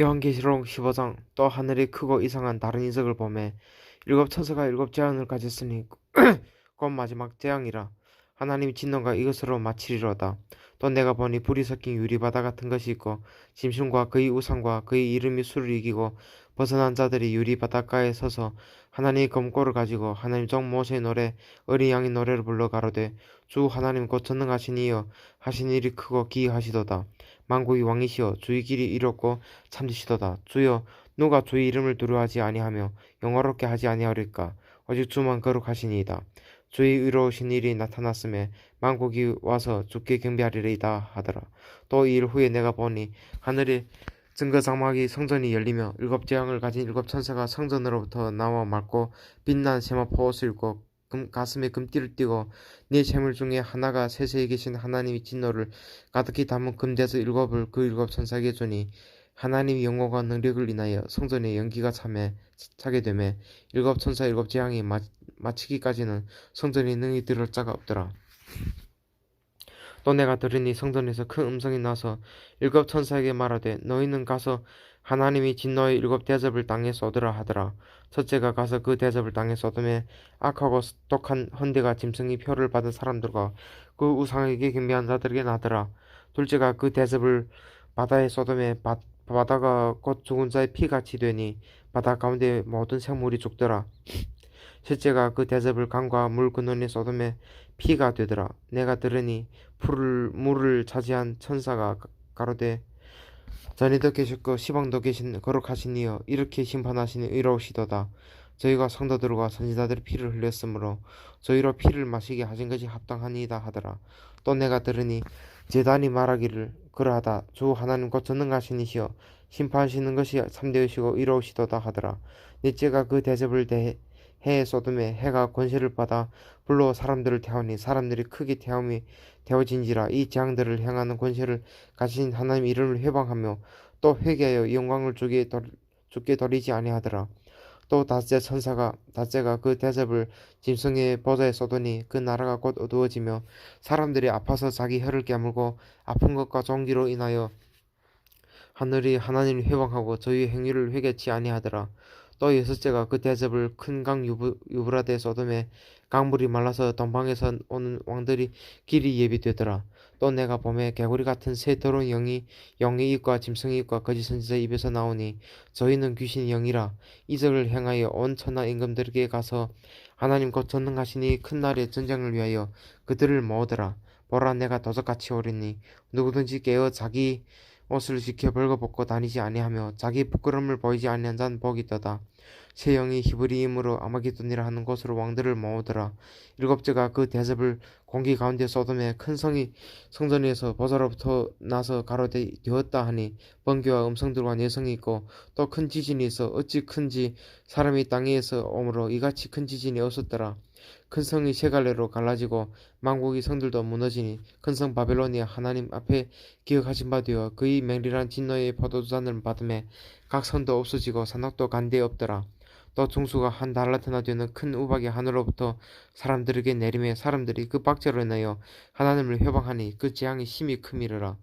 요한계시록 15장 또 하늘이 크고 이상한 다른 인석을 보매 일곱 천사가 일곱 재앙을 가졌으니 곧 마지막 재앙이라. 하나님이 진노가 이것으로 마치리로다. 또 내가 보니 불이 섞인 유리바다 같은 것이 있고 짐승과 그의 우상과 그의 이름이 수를 이기고 벗어난 자들이 유리바닷가에 서서 하나님의 검고를 가지고 하나님 종 모세의 노래 어린 양의 노래를 불러 가로되 주 하나님 곧 전능하신 이여 하신 일이 크고 기이하시도다 만국의 왕이시여 주의 길이 이롭고 참지시도다. 주여 누가 주의 이름을 두려워하지 아니하며 영화롭게 하지 아니하리까? 오직 주만 거룩하시니이다. 주의 의로우신 일이 나타났음에 만국이 와서 주께 경배하리이다 하더라. 또 이 일 후에 내가 보니 하늘에 증거 장막이 성전이 열리며 일곱 재앙을 가진 일곱 천사가 성전으로부터 나와 맑고 빛난 세마포 옷을 입고 금, 가슴에 금띠를 띠고 네 재물 중에 하나가 세세에 계신 하나님의 진노를 가득히 담은 금대서 일곱을 그 일곱 천사에게 주니 하나님의 영광과 능력을 인하여 성전에 연기가 참에 차게 되매 일곱 천사 일곱 재앙이 마, 마치기까지는 성전에 능히 들을 자가 없더라. 또 내가 들으니 성전에서 큰 음성이 나서 일곱 천사에게 말하되 너희는 가서 하나님이 진노의 일곱 대접을 땅에 쏟으라 하더라. 첫째가 가서 그 대접을 땅에 쏟음에 악하고 독한 헌대가 짐승이 표를 받은 사람들과 그 우상에게 경배한 자들에게 나더라. 둘째가 그 대접을 바다에 쏟음에 바, 바다가 곧 죽은 자의 피같이 되니 바다 가운데 모든 생물이 죽더라. 셋째가 그 대접을 강과 물 근원에 쏟음에 피가 되더라. 내가 들으니 풀을 물을 차지한 천사가 가로되 전에도 계셨고 시방도 계신 거룩하신 이여 이렇게 심판하시니 의로우시도다. 저희가 성도들과 선지자들의 피를 흘렸으므로 저희로 피를 마시게 하신 것이 합당하니이다 하더라. 또 내가 들으니 제단이 말하기를 그러하다. 주 하나님 곧 전능하신 이시여 심판하시는 것이 참되으시고 의로우시도다 하더라. 넷째가 그 대접을 대해 해에 쏟음에 해가 권세를 받아 불로 사람들을 태우니 사람들이 크게 태움이 되어진지라 이 재앙들을 행하는 권세를 가진 하나님 이름을 회방하며 또 회개하여 영광을 주게 주께 돌리지 아니하더라. 또 다째 천사가 다째가 그 대접을 짐승의 보좌에 쏟으니 그 나라가 곧 어두워지며 사람들이 아파서 자기 혀를 깨물고 아픈 것과 종기로 인하여 하늘이 하나님을 회방하고 저희 행위를 회개치 아니하더라. 또 여섯째가 그 대접을 큰 강 유브라데 소돔에 강물이 말라서 동방에서 오는 왕들이 길이 예비되더라. 또 내가 봄에 개구리 같은 새 더러운 영이 영의 입과 짐승의 입과 거짓 선지자 입에서 나오니 저희는 귀신 영이라 이적을 행하여 온 천하 임금들에게 가서 하나님 곧 전능하시니 큰 날의 전쟁을 위하여 그들을 모으더라. 보라 내가 도적같이 오리니 누구든지 깨어 자기 옷을 지켜 벌거벗고 다니지 아니하며 자기 부끄러움을 보이지 아니한 자는 복이 있도다. 새 영이 히브리임으로 아마기돈이라 하는 곳으로 왕들을 모으더라. 일곱째가 그 대접을 공기 가운데 쏟음에 큰 성이 성전에서 보좌로부터 나서 가로되 되었다 하니 번개와 음성들과 내성이 있고 또 큰 지진이 있어 어찌 큰지 사람이 땅에서 오므로 이같이 큰 지진이 없었더라. 큰 성이 세 갈래로 갈라지고 망국의 성들도 무너지니 큰 성 바벨로니아 하나님 앞에 기억하신 바 되어 그의 맹렬한 진노의 포도주잔을 받음에 각 선도 없어지고 산악도 간데 없더라. 또 중수가 한 달라트나 되는 큰 우박이 하늘로부터 사람들에게 내림에 사람들이 그 박제로 인하여 하나님을 회방하니 그 재앙이 심히 크미르라.